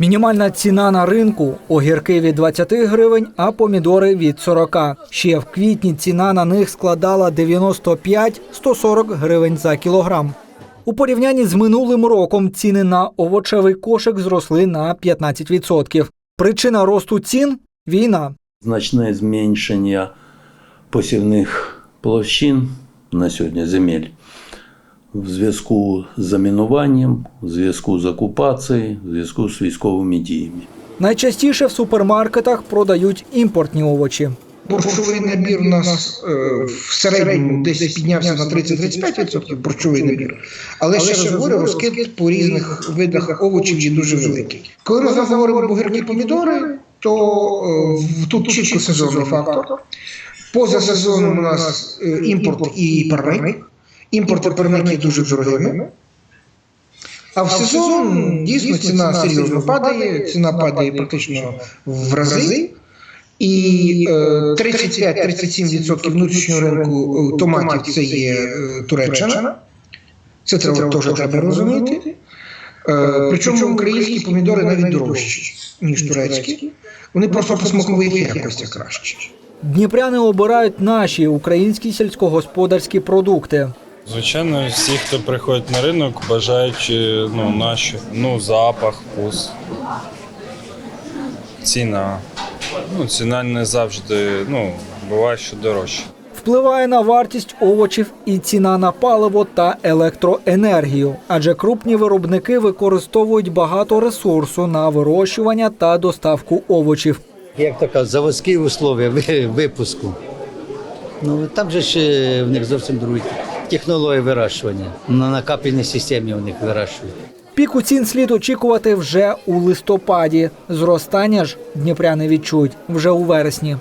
Мінімальна ціна на ринку огірки від 20 гривень, а помідори від 40. Ще в квітні ціна на них складала 95-140 гривень за кілограм. У порівнянні з минулим роком ціни на овочевий кошик зросли на 15%. Причина росту цін війна. значне зменшення посівних площин на сьогодні земель в зв'язку з замінуванням, в зв'язку з окупацією, в зв'язку з військовими діями. Найчастіше в супермаркетах продають імпортні овочі. Борщовий набір у нас е, в середньому десь піднявся на 30-35% борщовий набір. Але ще раз говорю, розкид по різних видах овочів є дуже великий. Коли ми говоримо про огірки помідори, то е, тут чітко сезонний фактор. Поза сезоном у нас е, імпорт і парник. Імпорт і дуже дорогими. А в сезон дійсно ціна серйозно падає, ціна падає практично в рази. І е, 35-37% внутрішнього ринку е, томатів це є е, Туреччина. Це треба теж треба розуміти. Е, Причому українські помідори навіть дорожчі, ніж турецькі. Вони просто по смакових якостях кращі. Дніпряни обирають наші українські сільськогосподарські продукти. Звичайно, всі, хто приходить на ринок, бажають е, ну, наші. Ну, запах, вкус, ціна. Ну, ціна не завжди, ну, буває, що дорожче. Впливає на вартість овочів і ціна на паливо та електроенергію, адже крупні виробники використовують багато ресурсу на вирощування та доставку овочів. як така заводські условия випуску. Ну там же ж е, в них зовсім другі технології вирощування. На накапельній системі у них вирощують. Піку цін слід очікувати вже у листопаді. Зростання ж дніпряни відчують вже у вересні.